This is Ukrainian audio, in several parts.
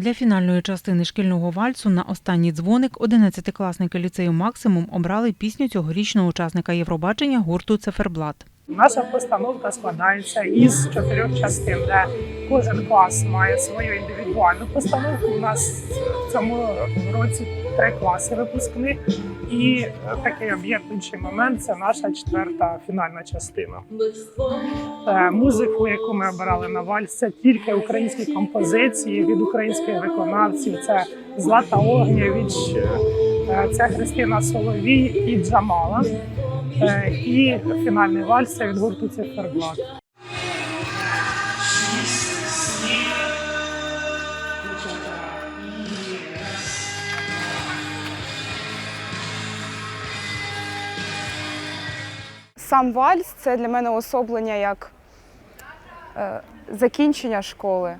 Для фінальної частини шкільного вальсу на останній дзвоник 11-класники ліцею Максимум обрали пісню цьогорічного учасника Євробачення гурту Циферблат. Наша постановка складається із чотирьох частин, де кожен клас має свою індивідуальну постановку. У нас в цьому році три класи випускних, і такий об'єднуючий момент це наша четверта фінальна частина. Е, Музику, яку ми обирали на вальс, це тільки українські композиції від українських виконавців. Це Злата Огнєвіч, е, це Христина Соловій і Джамала. Е, І фінальний вальс від гурту Циферблат. Сам вальс це для мене особлення як е, закінчення школи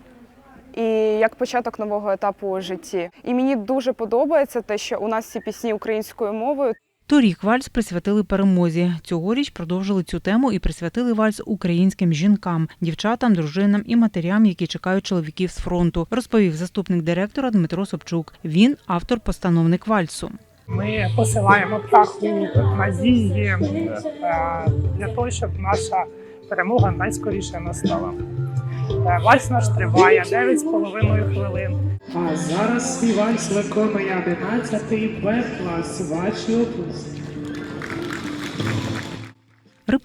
і як початок нового етапу у житті. І мені дуже подобається те, що у нас всі пісні українською мовою. Торік вальс присвятили перемозі. Цьогоріч продовжили цю тему і присвятили вальс українським жінкам, дівчатам, дружинам і матерям, які чекають чоловіків з фронту, розповів заступник директора Дмитро Собчук. Він автор-постановник вальсу. Ми посилаємо птаху надії е, для того, щоб наша перемога найскоріше настала. Е, Вальс наш триває 9,5 хвилин. Зараз свій вальс моя 11-й Б клас. Ваші.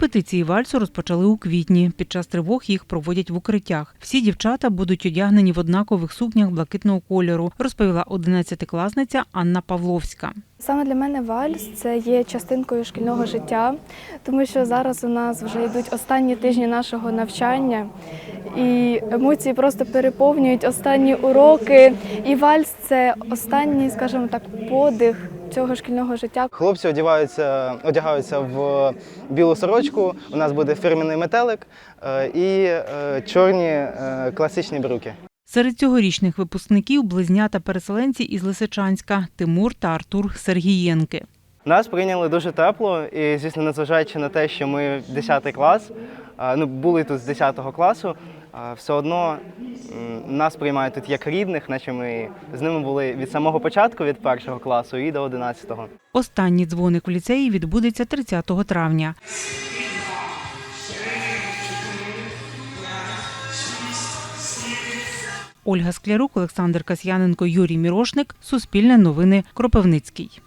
Репетиції вальсу розпочали у квітні. Під час тривог їх проводять в укриттях. Всі дівчата будуть одягнені в однакових сукнях блакитного кольору, розповіла 11-класниця Анна Павловська. Саме для мене вальс це є частинкою шкільного життя, тому що зараз у нас вже йдуть останні тижні нашого навчання, і емоції просто переповнюють останні уроки. І вальс це останній, скажімо так, подих цього шкільного життя. Хлопці одягаються, одягаються в білу сорочку. У нас буде фірменний метелик е, і е, чорні е, класичні брюки. Серед цьогорічних випускників близнята переселенці із Лисичанська Тимур та Артур Сергієнки. Нас прийняли дуже тепло, і звісно, незважаючи на те, що ми 10 клас, ну були тут з 10 класу, все одно нас приймають тут як рідних, наче ми з ними були від самого початку, від першого класу і до 11-го. Останній дзвоник в ліцеї відбудеться 30 травня. Ольга Склярук, Олександр Касьяненко, Юрій Мірошник. Суспільне новини. Кропивницький.